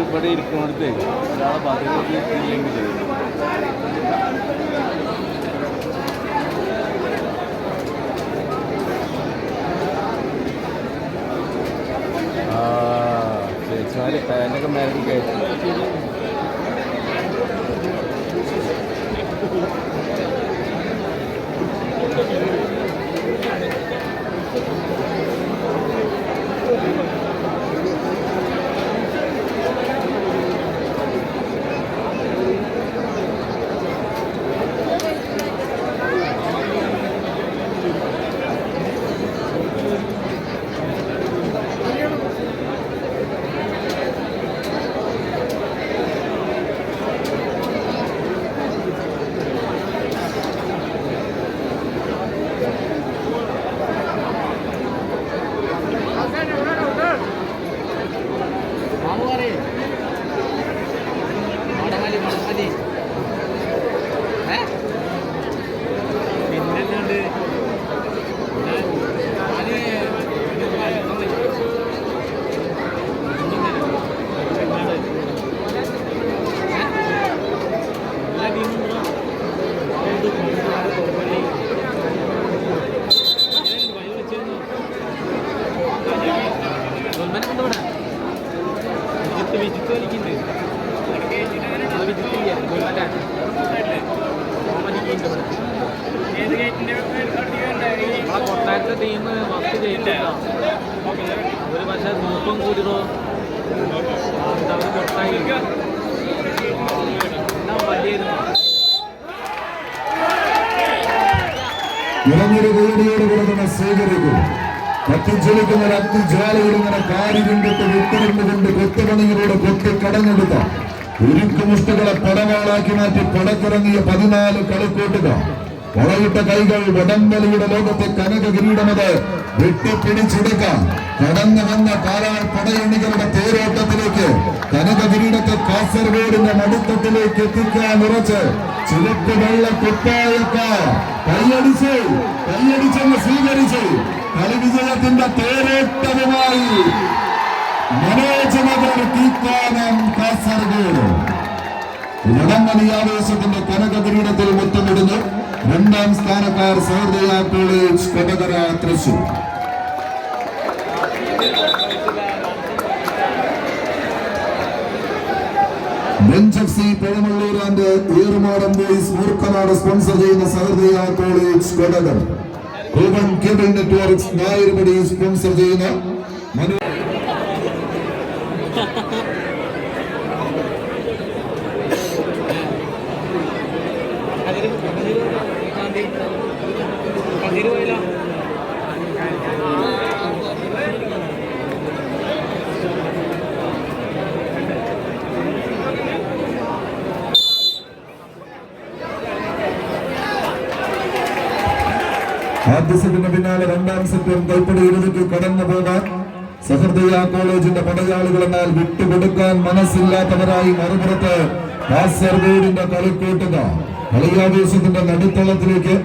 ഇവിടെ ഇരിക്കുന്നിടത്ത് ഒരാളെ പതിനഞ്ച് ഇല്ലെങ്കിൽ ചേച്ചിമാര് ഫാനൊക്കെ മേലെ കയറ്റി കൊട്ടാരത്തെ ടീം മസ്റ്റ് ജയിച്ചില്ല അവർ പക്ഷെ നോക്കം ഇളഞ്ഞൊരു വേദിയോട് തന്നെ സ്വീകരിക്കും. കത്തിച്ചൊലിക്കുന്ന അഗ്നിജ്വാലകൾ ഇങ്ങനെ കാരി കൊണ്ടിട്ട് വിട്ടുകൊണ്ടുകൊണ്ട് കൊത്തുപണികളോട് കൊത്തി കടഞ്ഞെടുത്ത ഉരുക്കുമുഷ്ടുകളെ പടവാളാക്കി മാറ്റി പടക്കിറങ്ങിയ പതിനാല് കളിക്കൂട്ടുക വളയിട്ട കൈകൾ വടംവലിയുടെ ലോകത്തെ കനക കിരീടമത് വെട്ടിപ്പിടിച്ചെടുക്കാം. കടന്നു വന്ന കാലാൾ പടയണികളുടെ തേരോട്ടത്തിലേക്ക് കനക കിരീടത്തെ കാസർഗോഡിന്റെ നടുത്തത്തിലേക്ക് എത്തിക്കാൻ ഉറച്ച് ചുവപ്പ് വെള്ള കുപ്പായക്കാർ കൈയടിച്ച് കൈയടിച്ചെന്ന് സ്വീകരിച്ച് കളിവിജയത്തിന്റെ തേരോട്ടവുമായി മനോജ് നഗർ തീക്കാനം കാസർഗോഡ്. വടംവലി ആവേശത്തിന്റെ കനക കിരീടത്തിൽ മുത്തമിടുന്നു രണ്ടാം സ്ഥാനക്കാർ Sahrudaya college Kadakara Thrissur bench Erumadam boys sponsor ചെയ്യുന്ന കോളേജ് സ്പോൺസർ ചെയ്യുന്ന ആദ്യ സെറ്റിന് പിന്നാലെ രണ്ടാം സെറ്റും കൈപ്പടിയിലേക്ക് കടന്നു പോകാൻ സഹൃദയ കോളേജിന്റെ പടയാളികൾ എന്നാൽ വിട്ടുകൊടുക്കാൻ മനസ്സില്ലാത്തവരായി മറുപുറത്ത് കാസർഗോഡിന്റെ കളിക്കൂട്ടുക കളിയാവേശത്തിന്റെ നടുത്തളത്തിലേക്ക്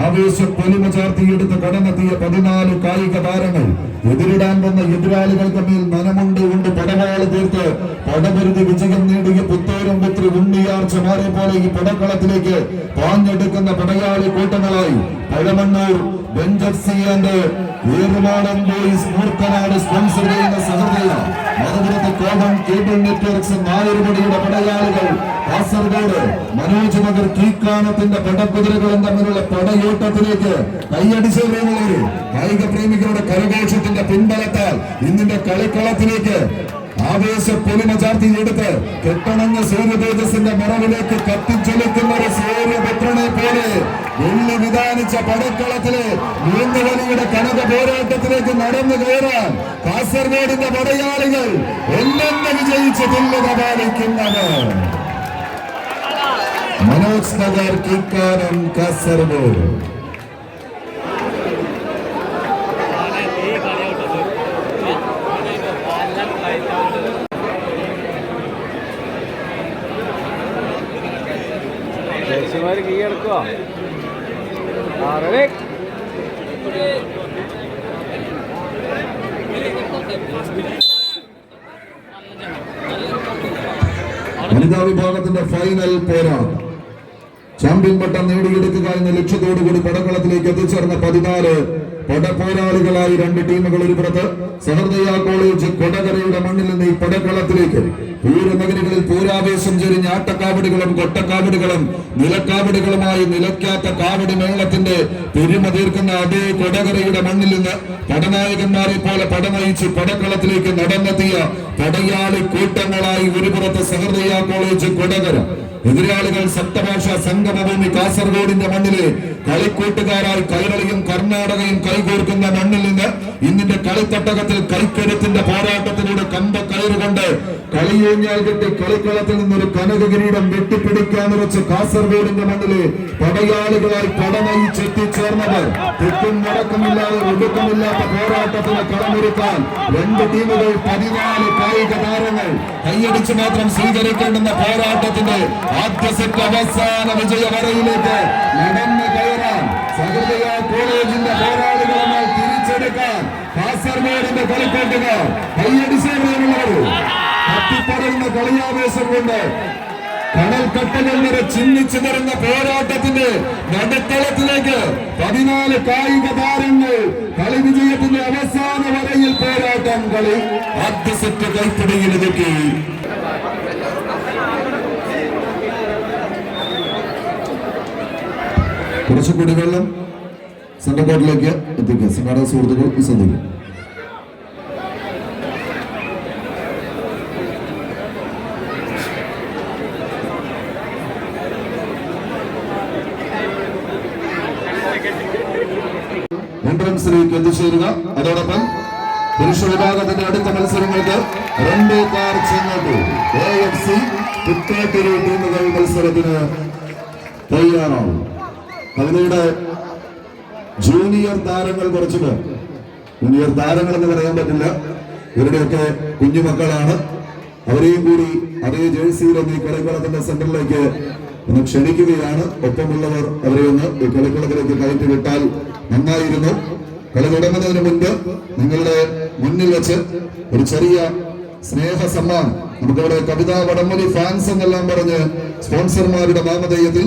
ആവേശ പൊലിമ ചാർത്തിയെടുത്ത് കടന്നെത്തിയ പതിനാല് കായിക താരങ്ങൾ. എതിരിടാൻ വന്ന എതിരാളികൾ തമ്മിൽ മനമുണ്ട് കൊണ്ട് പടവാൾ തീർത്ത് പടപരുതി വിജയം നേടിയ പുത്തേരും പുത്രി ഉണ്ണിയാർച്ച മാറെ പോലെ ഈ പടക്കളത്തിലേക്ക് പാഞ്ഞെടുക്കുന്ന പടയാളി കൂട്ടങ്ങളായി Pazhamannur ബെഞ്ചർസിന്റെ and boys Moorkkanad cable networks നാലുപടിയുടെ പടയാളികൾ കാസർഗോഡ് മനോജ് നഗർ കീക്കാനത്തിന്റെ പടക്കുതിരകളും തമ്മിലുള്ള പടയോട്ടത്തിലേക്ക് കൈയടിച്ച് കായിക പ്രേമികളുടെ കരഘോഷത്തിന്റെ പിൻബലത്താൽ ഇന്നിന്റെ കളിക്കളത്തിലേക്ക് ആവേശ പൊലിമ ചാർത്തി എടുത്ത് കെട്ടണഞ്ഞ സൂര്യതേജസിന്റെ മറവിലേക്ക് കത്തിച്ചൊലിക്കുന്ന ഒരു സൂര്യപുത്രനെ പോലെ വെള്ളി വിധാനിച്ച പടക്കളത്തിലെ മൂന്നുവലിയുടെ കനക പോരാട്ടത്തിലേക്ക് നടന്നു കയറാൻ കാസർഗോഡിന്റെ പടയാളികൾ എല്ലെന്ന് വിജയിച്ച് തുല്യത പാലിക്കുന്നവർ മനോജ് നഗർ കിക്കാനം കാസർഗോഡ്. കീഴടക്കുക വനിതാ വിഭാഗത്തിന്റെ ഫൈനൽ പോരാട്ടം. ചാമ്പ്യൻ പട്ടം നേടിയെടുക്കുക എന്ന ലക്ഷ്യത്തോടു കൂടി പടക്കളത്തിലേക്ക് എത്തിച്ചേർന്ന പതിനാല് പടപോരാളികളായി രണ്ട് ടീമുകൾ ഒരു പുറത്ത്. സഹൃദയ കോളേജ് കൊടകരയുടെ മണ്ണിൽ നിന്ന് ഈ പടക്കളത്തിലേക്ക് പൂരനഗരികളിൽ പൂരാവേശം ചെരിഞ്ഞ ആട്ടക്കാവടികളും കൊട്ടക്കാവടികളും നിലക്കാവടികളുമായി നിലയ്ക്കാത്ത കാവടി മേളത്തിന്റെ പെരുമ തീർക്കുന്ന അതേ കൊടകരയുടെ മണ്ണിൽ നിന്ന് പടനായകന്മാരെ പോലെ പടനയിച്ച് പടക്കളത്തിലേക്ക് നടന്നെത്തിയ പടയാളി കൂട്ടങ്ങളായി ഒരു പുറത്ത് സഹൃദയ കോളേജ് കൊടകര. എതിരാളികൾ സപ്തഭാഷ സംഗമഭൂമി കാസർഗോഡിന്റെ മണ്ണിലെ കളിക്കൂട്ടുകാരായി കൈരളിയും കർണാടകയും കൈകോർക്കുന്ന മണ്ണിൽ നിന്ന് ഇന്നിന്റെ കളിത്തട്ടകത്തിൽ കൈക്കരുത്തിന്റെ പോരാട്ടത്തിലൂടെ കമ്പ കയറുകൊണ്ട് കളിയൂഞ്ഞാൽ കെട്ടി കളിക്കളത്തിൽ നിന്നൊരു കനക കിരീടം വെട്ടിപ്പിടിക്കാൻ വെച്ച് കാസർഗോഡിന്റെ മണ്ണിലെ പടയാളികളായി പടമായി ചെത്തിച്ചേർന്നവർ തെറ്റും വടക്കുമില്ലാതെ ഒടുക്കമില്ലാത്ത പോരാട്ടത്തിന് കളമൊരുക്കാൻ രണ്ട് ടീമുകൾ പതിനാല് കായിക താരങ്ങൾ കൈയടിച്ച് മാത്രം സ്വീകരിക്കേണ്ടുന്ന പോരാട്ടത്തിന്റെ ആദ്യ സെറ്റ് അവസാന വിജയ വരയിലേക്ക് നടന്നു കയറാൻ സഹൃദയ കോളേജിന്റെ പോരാളികളുമായി തിരിച്ചെടുക്കാൻ കാസർഗോഡിന്റെ കളിക്കൂട്ടുകാർ കൈയടിച്ചവരുള്ളവർ കത്തിപ്പറയുന്ന കളിയാവേശം കൊണ്ട് കടൽ കട്ടകൾ വരെ ചിന്നിച്ചു നിറഞ്ഞ പോരാട്ടത്തിന്റെ നടുത്തളത്തിലേക്ക് പതിനാല് കായിക താരങ്ങൾ കളി വിജയത്തിന്റെ അവസാന വരയിൽ പോരാട്ടം കളി. ആദ്യ സെറ്റ് കുറച്ചുകൂടി കുടിവെള്ളം സെന്റർ കോർട്ടിലേക്ക് എത്തിക്കുക. സംഘാടക സുഹൃത്തുക്കൾ ശ്രദ്ധിക്കും എൻട്രൻസിലേക്ക് എത്തിച്ചേരുക. അതോടൊപ്പം പുരുഷ വിഭാഗത്തിന്റെ അടുത്ത മത്സരങ്ങൾക്ക് രണ്ട് കാർ ചെങ്ങോട്ടു എഫ് സി ടീമുകൾ മത്സരത്തിന് തയ്യാറാവും. കവിതയുടെ ജൂനിയർ താരങ്ങൾ കുറച്ചു പേർ ജൂനിയർ താരങ്ങൾ എന്ന് പറയാൻ പറ്റില്ല. ഇവരുടെയൊക്കെ കുഞ്ഞുമക്കളാണ് അവരെയും കൂടി അതേ ജേഴ്സിയിലൊന്ന് ഈ കളിക്കളത്തിന്റെ സെന്ററിലേക്ക് ഒന്ന് ക്ഷണിക്കുകയാണ്. ഒപ്പമുള്ളവർ അവരെ ഒന്ന് ഈ കളിക്കളത്തിലേക്ക് കയറ്റി വിട്ടാൽ നന്നായിരുന്നു. കളി തുടങ്ങുന്നതിന് മുൻപ് നിങ്ങളുടെ മുന്നിൽ വെച്ച് ഒരു ചെറിയ സ്നേഹ സമ്മാനം. നമുക്കവിടെ കവിതാ വടംവലി ഫാൻസ് എന്നെല്ലാം പറഞ്ഞ് സ്പോൺസർമാരുടെ നാമധേയത്തിൽ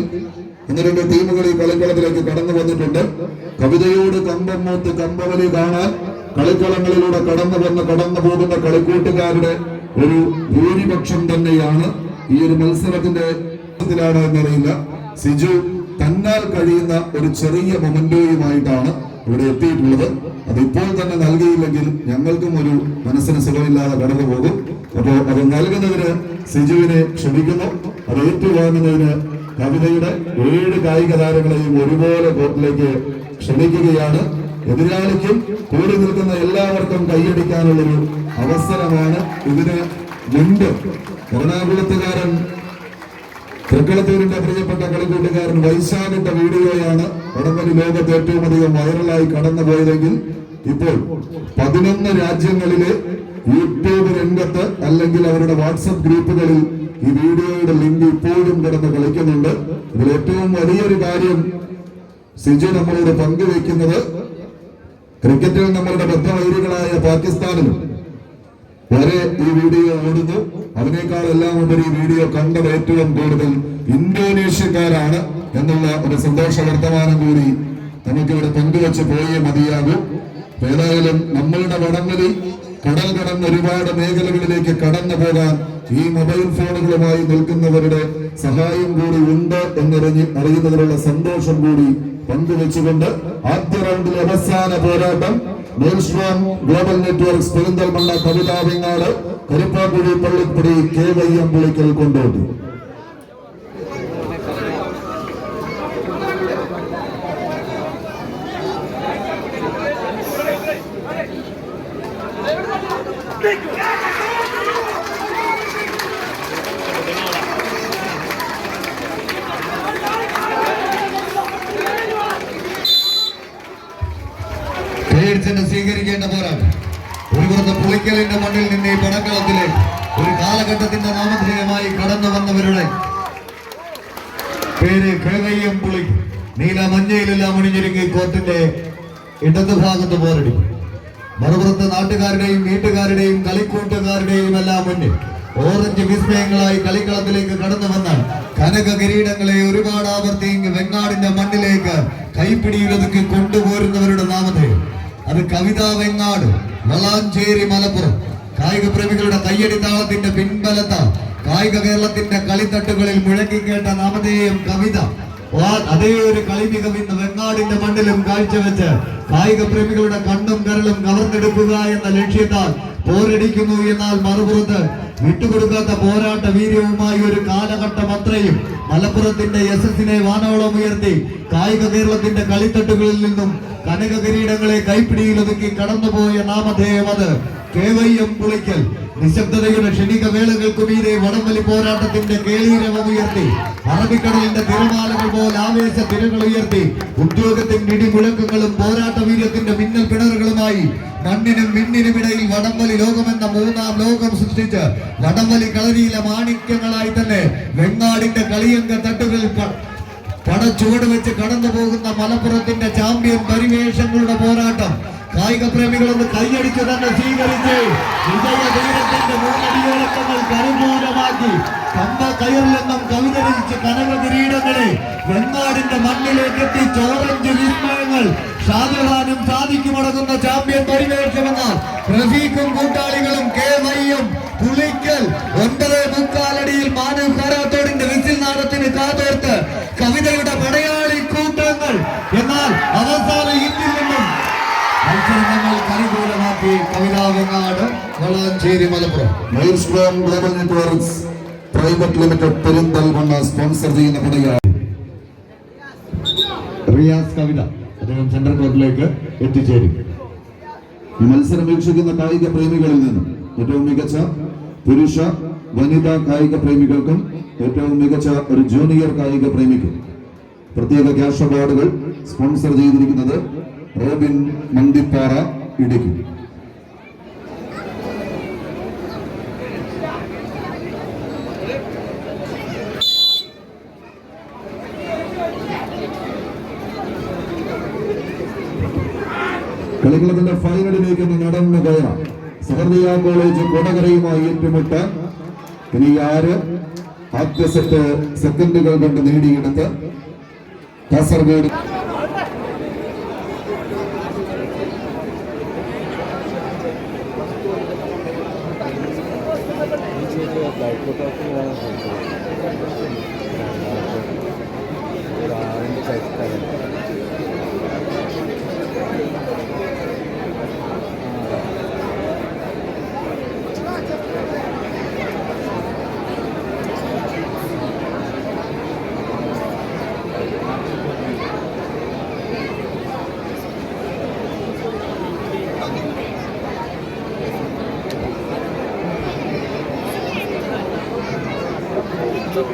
രണ്ട് ടീമുകൾ ഈ കളിക്കളത്തിലേക്ക് കടന്നു വന്നിട്ടുണ്ട്. കവിതയോട് കമ്പം മൂത്ത് കമ്പവലി കാണാൻ കളിക്കളങ്ങളിലൂടെ കടന്നു വന്ന് കടന്നു പോകുന്ന കളിക്കൂട്ടുകാരുടെ ഒരു ഭൂരിപക്ഷം തന്നെയാണ് ഈ ഒരു മത്സരത്തിന്റെ എന്നറിയില്ല. സിജു തന്നാൽ കഴിയുന്ന ഒരു ചെറിയ മൊമെന്റോയുമായിട്ടാണ് ഇവിടെ എത്തിയിട്ടുള്ളത്. അത് ഇപ്പോൾ തന്നെ നൽകിയില്ലെങ്കിൽ ഞങ്ങൾക്കും ഒരു മനസ്സിന് സുഖമില്ലാതെ കടന്നു പോകും അപ്പോൾ അത് നൽകുന്നതിന് സിജുവിനെ ക്ഷണിക്കുന്നു അത് ഏറ്റുവാങ്ങുന്നതിന് കവിതയുടെ ഏഴ് കായിക താരങ്ങളെയും ഒരുപോലെ കോർട്ടിലേക്ക് ക്ഷണിക്കുകയാണ്. എതിരാളിക്കും കൂടി നിൽക്കുന്ന എല്ലാവർക്കും കൈയടിക്കാനുള്ളൊരു അവസരമാണ് ഇതിന് മുൻപ് എറണാകുളത്തുകാരൻ തൃക്കളത്തൂരിന്റെ പ്രിയപ്പെട്ട കളിക്കൂട്ടുകാരൻ വൈശാഖിന്റെ വീഡിയോയാണ് വടംവലി ലോകത്ത് ഏറ്റവും അധികം വൈറലായി കടന്നുപോയതെങ്കിൽ ഇപ്പോൾ പതിനൊന്ന് രാജ്യങ്ങളിലെ യൂട്യൂബ് രംഗത്ത് അല്ലെങ്കിൽ അവരുടെ വാട്സപ്പ് ഗ്രൂപ്പുകളിൽ ഈ വീഡിയോയുടെ ലിങ്ക് ഇപ്പോഴും കിടന്ന് കളിക്കുന്നുണ്ട്. ഇതിൽ ഏറ്റവും വലിയൊരു കാര്യം സിജു നമ്മളോട് പങ്കുവെക്കുന്നത് ക്രിക്കറ്റിൽ നമ്മളുടെ ബദ്ധവൈരികളായ പാകിസ്ഥാനിലും. വരെ ഈ വീഡിയോ ഓടുന്നു. അതിനേക്കാൾ എല്ലാം ഉപരി ഈ വീഡിയോ കണ്ടത് ഏറ്റവും കൂടുതൽ ഇന്തോനേഷ്യക്കാരാണ് എന്നുള്ള ഒരു സന്തോഷ വർത്തമാനം കൂടി നമുക്കിവിടെ പങ്കുവച്ച് പോയേ മതിയാകൂ. ഏതായാലും നമ്മളുടെ വടംവലി കടൽ കടന്ന് ഒരുപാട് മേഖലകളിലേക്ക് കടന്നു പോകാൻ ഈ മൊബൈൽ ഫോണുകളുമായി നിൽക്കുന്നവരുടെ സഹായം കൂടി ഉണ്ട് എന്നറിഞ്ഞ് അറിയുന്നതിലുള്ള സന്തോഷം കൂടി പങ്കുവെച്ചുകൊണ്ട് ആദ്യ റൗണ്ടിലെ അവസാന പോരാട്ടം നെൽസ്ട്രോം ഗ്ലോബൽ നെറ്റ്വർക്ക്സ് പെരിന്തൽമണ്ണ കവിതാവിങ്ങാട് കരിപ്പാക്കുഴി Pallippadi K Y M Pulikkal Kondotty പേടിച്ചെന്ന് സ്വീകരിക്കേണ്ട പോരാട്ടം ഒരു പുറത്ത് പുളിക്കലിന്റെ മണ്ണിൽ നിന്ന് ഈ പടക്കളത്തിലെ ഒരു കാലഘട്ടത്തിന്റെ നാമധേയമായി കടന്നു വന്നവരുടെ പേര് കേവയ്യം പുളി നീല മഞ്ഞയിലെല്ലാം അണിഞ്ഞൊരുങ്ങി കോർട്ടിന്റെ ഇടതുഭാഗത്ത് പോരടി. മറുപുറത്ത് നാട്ടുകാരുടെയും വീട്ടുകാരുടെയും കളിക്കൂട്ടുകാരുടെയും എല്ലാം മുന്നിൽ ഓറഞ്ച് വിസ്മയങ്ങളായി കളിക്കളത്തിലേക്ക് കടന്നു വന്ന കനക കിരീടങ്ങളെ ഒരുപാട് ആവർത്തി വെങ്ങാടിന്റെ മണ്ണിലേക്ക് കൈപ്പിടിയിലൊതുക്കി കൊണ്ടുപോരുന്നവരുടെ നാമത്തെ അത് കവിത വെങ്ങാട് വളാഞ്ചേരി മലപ്പുറം. കായിക പ്രേമികളുടെ കയ്യടി താളത്തിന്റെ പിൻബലത്താൽ കായിക കേരളത്തിന്റെ കളിത്തട്ടുകളിൽ മുഴങ്ങിക്കേട്ട നാമധേയം കവിത. അതേ ഒരു കളി മികവ് ഇന്ന് വെങ്ങാടിന്റെ മണ്ണിലും കാഴ്ചവെച്ച് കായിക പ്രേമികളുടെ കണ്ണും കരളും കവർന്നെടുക്കുക എന്ന ലക്ഷ്യത്താൽ പോരടിക്കുന്നു എന്നാൽ മറുപുറത്ത് വിട്ടുകൊടുക്കാത്ത പോരാട്ട വീര്യവുമായി ഒരു കാലഘട്ടം അത്രയും. മലപ്പുറത്തിന്റെ യശസ്സിനെ വാനോളം ഉയർത്തി കായിക കേരളത്തിന്റെ കളിത്തട്ടുകളിൽ നിന്നും കനക കിരീടങ്ങളെ കൈപ്പിടിയിലൊതുക്കി കടന്നുപോയ നാമധേയം അത് എം പുളിക്കൽ. നിശബ്ദതയുടെ ക്ഷണിക വേളകൾക്കു മീതെ വടംവലി പോരാട്ടത്തിന്റെ കേളീരവം ഉയർത്തി അറബിക്കടലിന്റെ തിരമാലകൾ പോലെ ആവേശ തിരകൾ ഉയർത്തി ഉദ്യോഗത്തിന്റെ ഇടിമുഴക്കങ്ങളും പോരാട്ട വീര്യത്തിന്റെ മിന്നൽ പിണറുകളുമായി മണ്ണിനും മിന്നിനും ഇടയിൽ വടംവലി ലോകമെന്ന മൂന്നാം ലോകം സൃഷ്ടിച്ച് വടംവലി കളരിയിലെ മാണിക്യങ്ങളായി തന്നെ വെങ്ങാടിന്റെ കളിയങ്ക തട്ടുകളിൽ പടച്ചുവട് വെച്ച് കടന്നു പോകുന്ന മലപ്പുറത്തിന്റെ ചാമ്പ്യൻ പരിവേഷങ്ങളുടെ പോരാട്ടം കായിക പ്രേമികളൊന്ന് കൈയടിച്ച് തന്നെ സ്വീകരിച്ച് വിജയവീരത്തിന്റെ മൂന്നടിയോളക്കങ്ങൾ കരുമൂലമാക്കി. കമ്പ കയറിലെന്നും കവിതരിച്ച് കനക കിരീടങ്ങളെ വെങ്ങാടിന്റെ മണ്ണിലേക്ക് എത്തി ചോറഞ്ച് വിസ്മയങ്ങൾ ഷാജഹാനും സാധിക്കുമടങ്ങുന്ന ചാമ്പ്യൻ പരിവേഷമെന്ന് റഫീഖും Valanchery Malappuram. Mile global networks private limited പെരുന്തൽകൊണ്ട sponsor ചെയ്യുന്ന പണിയാണ്. റിയാസ് കവിത അദ്ദേഹം സെൻട്രൽ കോർട്ടിലേക്ക് എത്തിച്ചേരും. ഈ മത്സരം വീക്ഷിക്കുന്ന കായിക പ്രേമികളിൽ നിന്നും ഏറ്റവും മികച്ച പുരുഷ വനിതാ കായിക പ്രേമികൾക്കും ഏറ്റവും മികച്ച ഒരു ജൂനിയർ കായിക പ്രേമിക്കും. പ്രത്യേക ക്യാഷ് അവാർഡുകൾ സ്പോൺസർ ചെയ്തിരിക്കുന്നത് റോബിൻ മന്തിപ്പാറ ഇടുക്കി കളിക്കളത്തിന്റെ ഇന്ന് നടന്നു കയറാം സഹർദിയ കോളേജ് കൊടകരയുമായി ഏറ്റുമുട്ട ഇനി ആര് ആദ്യ സെറ്റ് സെക്കൻഡുകൾ കൊണ്ട് നേടിയെടുത്ത് കാസർഗോഡ് രണ്ടാം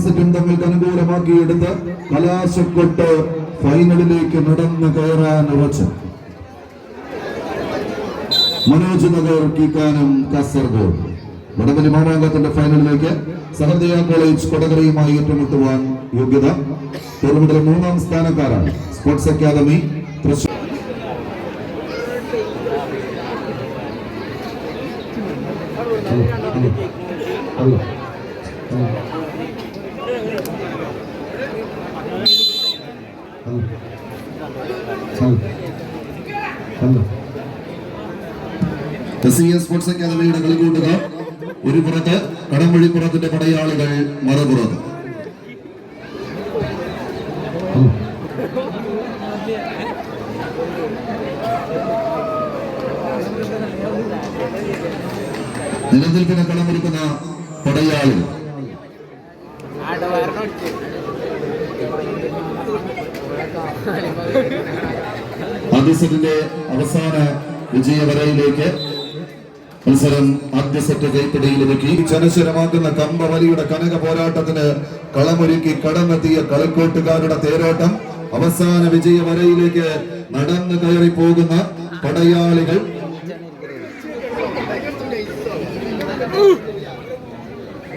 സെറ്റും തമ്മിൽ അനുകൂലമാക്കിയെടുത്ത് കലാശക്കൊട്ട് ഫൈനലിലേക്ക് നടന്നു കയറാൻ ഉറച്ചു. മനോജ് നഗർ കീക്കാനം കാസർഗോഡ്. വടകരി മാമാങ്കത്തിന്റെ ഫൈനലിലേക്ക് സഹദയ കോളേജ് കൊടകരയുമായി ഏറ്റുമുട്ടുവാൻ യോഗ്യത. ടൂർണമെന്റിലെ മൂന്നാം സ്ഥാനക്കാരാണ്. Sports academy Thrissur. S sports അക്കാദമിയുടെ കളിക്കൂട്ടുക. ഒരു പുറത്ത് കടമ്പഴിപ്പുറത്തിന്റെ പടയാളികൾ മറുപുറത്ത്. നിലനിൽപ്പിനെ കളമൊരുക്കുന്ന പടയാളികൾ ആദ്യ അവസാന വിജയവരയിലേക്ക് മത്സരം ആദ്യ സെറ്റ് കൈപ്പിടിയിലൊരുക്കി ജനശരമാക്കുന്ന കമ്പവലിയുടെ കനക പോരാട്ടത്തിന് കളമൊരുക്കി കടന്നെത്തിയ കളിക്കോട്ടുകാരുടെ തേരോട്ടം. അവസാന വിജയ വരയിലേക്ക് നടന്നു കയറി പോകുന്ന പടയാളികൾ.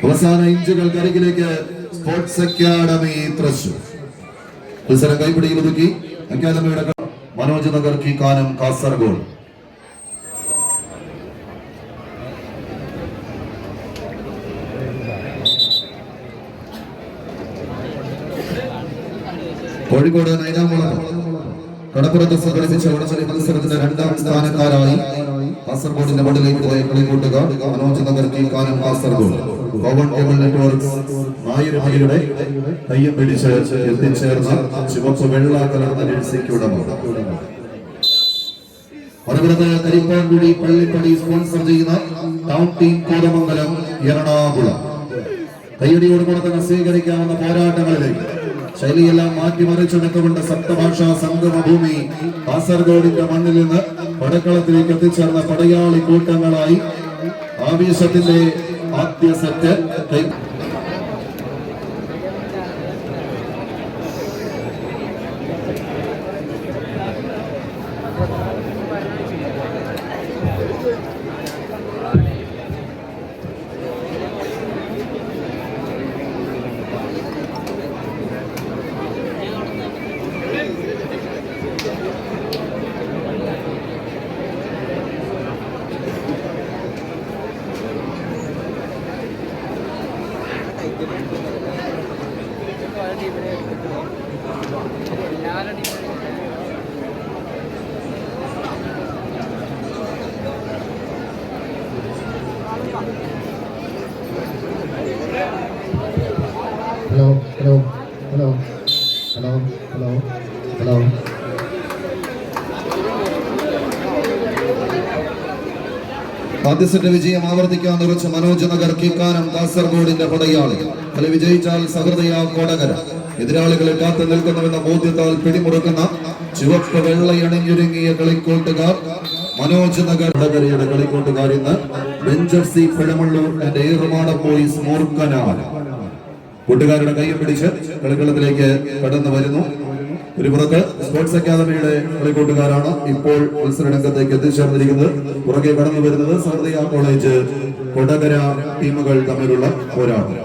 അവസാന ഇഞ്ചുകൾ കരികിലേക്ക് സ്പോർട്സ് അക്കാദമി തൃശൂർ. മത്സരം കൈപ്പിടിയിൽ ഒതുക്കി. അക്കാദമിയുടെ മനോജ് നഗർ കീക്കാനം കാസർഗോഡ്. കോഴിക്കോട് നൈനാമുളം കടപ്പുറത്ത് സംഘടിപ്പിച്ച വടംവലി മത്സരത്തിന്റെ രണ്ടാം സ്ഥാനക്കാരായി കാസർഗോഡിന്റെ മണ്ഡലത്തിലെ കളിക്കൂട്ടുക മനോജ് നഗർ കീക്കാനം കാസർഗോഡ്. പവൻ കേബിൾ നെറ്റ്വർക്ക്സ് ആയിരമയുടെ കയ്യും പിടിച്ച് എത്തിച്ചേർന്ന ചുവപ്പ് വെള്ള കലർന്ന ജേഴ്സിക്കുടമ മറുപുറത്ത് കരിപ്പാൻകുടി പള്ളിപ്പടി സ്പോൺസർ ചെയ്യുന്ന ടൗൺ ടീം കോതമംഗലം എറണാകുളം. കയ്യടിയോട് കൂടെ തന്നെ സ്വീകരിക്കാവുന്ന പോരാട്ടങ്ങളിലേക്ക് ശൈലിയെല്ലാം മാറ്റിമറിച്ചെടുത്തുകൊണ്ട് സപ്തഭാഷാ സംഗമഭൂമി കാസർഗോഡിന്റെ മണ്ണിൽ നിന്ന് പടക്കളത്തിലേക്ക് എത്തിച്ചേർന്ന പടയാളി കൂട്ടങ്ങളായി ആവേശത്തിന്റെ ആദ്യ സെറ്റ്. ആദ്യ വിജയം ആവർത്തിക്കാൻ നിറച്ച മനോജ് നഗർ കിക്കാനം കാസർഗോഡിന്റെ പടയാളി. കളി വിജയിച്ചാൽ സഹൃദയ കോടകര. എതിരാളികളെ കാത്തു നിൽക്കുന്നുവെന്ന ബോധ്യത്താൽ പിടിമുറുക്കുന്ന ചുവപ്പ് വെള്ളയണിഞ്ഞൊരുങ്ങിയ കളിക്കോട്ടുകാർ മനോജ് നഗർ വടകരയുടെ കളിക്കോട്ടുകാർ ഇന്ന് ബെഞ്ചർസി പിഴമള്ളൂർ ആൻഡ് ഏറുമാട ബോയ്സ് മൂർക്കനാൽ കൂട്ടുകാരുടെ കൈയും പിടിച്ച് കളിക്കളത്തിലേക്ക് കടന്നു വരുന്നു. ഒരു പുറത്ത് സ്പോർട്സ് അക്കാദമിയുടെ കളിക്കൂട്ടുകാരാണ് ഇപ്പോൾ മത്സര രംഗത്തേക്ക് എത്തിച്ചേർന്നിരിക്കുന്നത് പുറകെ കടന്നു വരുന്നത് സർദിയ കോളേജ് കൊടകര ടീമുകൾ തമ്മിലുള്ള പോരാട്ടം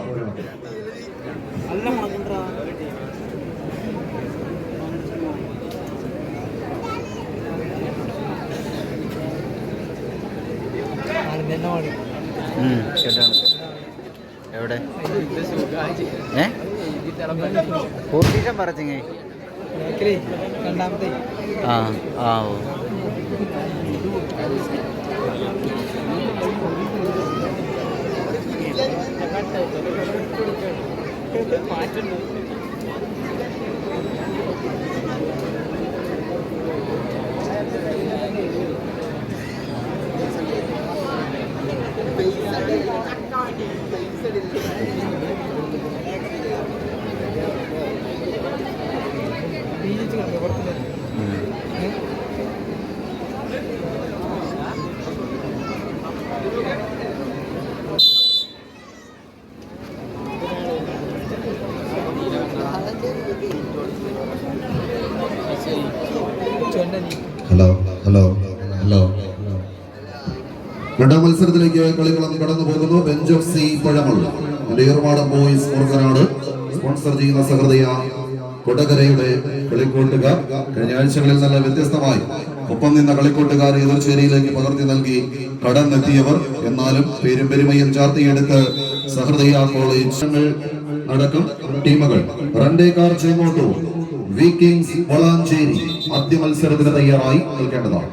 എവിടെ ഏ പൂർത്തീകം പറഞ്ഞേ രണ്ടാമത്തെ ആ ആ മത്സരത്തിലേക്ക് കളിക്കളം കടന്നു പോകുന്നു. ബെഞ്ച് ഓഫ് സി പഴമുള്ള ഏർമാടം ബോയ്സ് മുറുകനാട് സ്പോൺസർ ചെയ്യുന്ന സഹൃദയ കൊടകരയുടെ കളിക്കൂട്ടുകാർ. കഴിഞ്ഞ ആഴ്ചകളിൽ നല്ല വ്യത്യസ്തമായി ഒപ്പം നിന്ന കളിക്കൂട്ടുകാർ എതിർച്ചേരിയിലേക്ക് പകർത്തി നൽകി കടന്നെത്തിയവർ. എന്നാലും പേരും പെരുമയും ചാർത്തിയെടുത്ത് സഹൃദയ കോളേജ് നടക്കും ടീമുകൾ. റണ്ടേക്കാർ ചേങ്ങോട്ടൂർ വിക്കിങ്സ് വളാഞ്ചേരി ആദ്യ മത്സരത്തിന് തയ്യാറായി നിൽക്കേണ്ടതാണ്.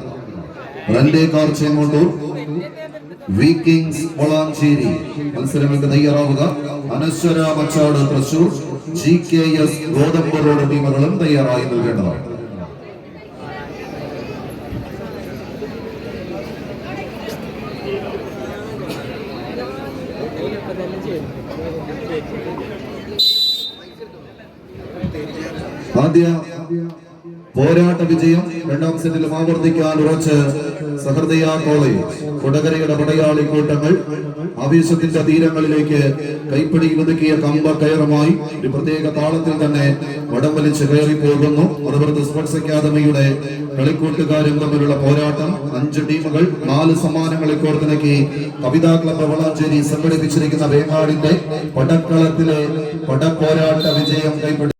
റണ്ടേക്കാർ ചേങ്ങോട്ടൂർ. വിക്കിങ്സ് വളാഞ്ചേരി. മത്സരങ്ങൾക്ക് തയ്യാറാവുക. Anaswara Machad Thrissur. G K S ഗോതമ്പ് ടീമുകളും തയ്യാറായി നൽകേണ്ടതാണ്. ആദ്യ പോരാട്ട വിജയം രണ്ടാം സെറ്റിലും ആവർത്തിക്കാൻ ഉറച്ച് സഹൃദയ കോളേജ് കൊടകരയുടെ പടയാളി കൂട്ടങ്ങൾ ആവേശത്തിന്റെ തീരങ്ങളിലേക്ക് കൈപ്പിടി ഒതുക്കിയ കമ്പ കയറുമായി ഒരു പ്രത്യേക താളത്തിൽ തന്നെ വടം വലിച്ച് കയറി പോകുന്നു അതുപോലെ സ്പോർട്സ് അക്കാദമിയുടെ കളിക്കൂട്ടുകാരും തമ്മിലുള്ള പോരാട്ടം. അഞ്ച് ടീമുകൾ നാല് സമ്മാനങ്ങളെ കോർത്തിണക്കി കവിതാ ക്ലബ് വളാഞ്ചേരി സംഘടിപ്പിച്ചിരിക്കുന്ന വേങ്ങാടിന്റെ പടക്കളത്തിലെ പടപ്പോരാട്ട വിജയം കൈപ്പിടി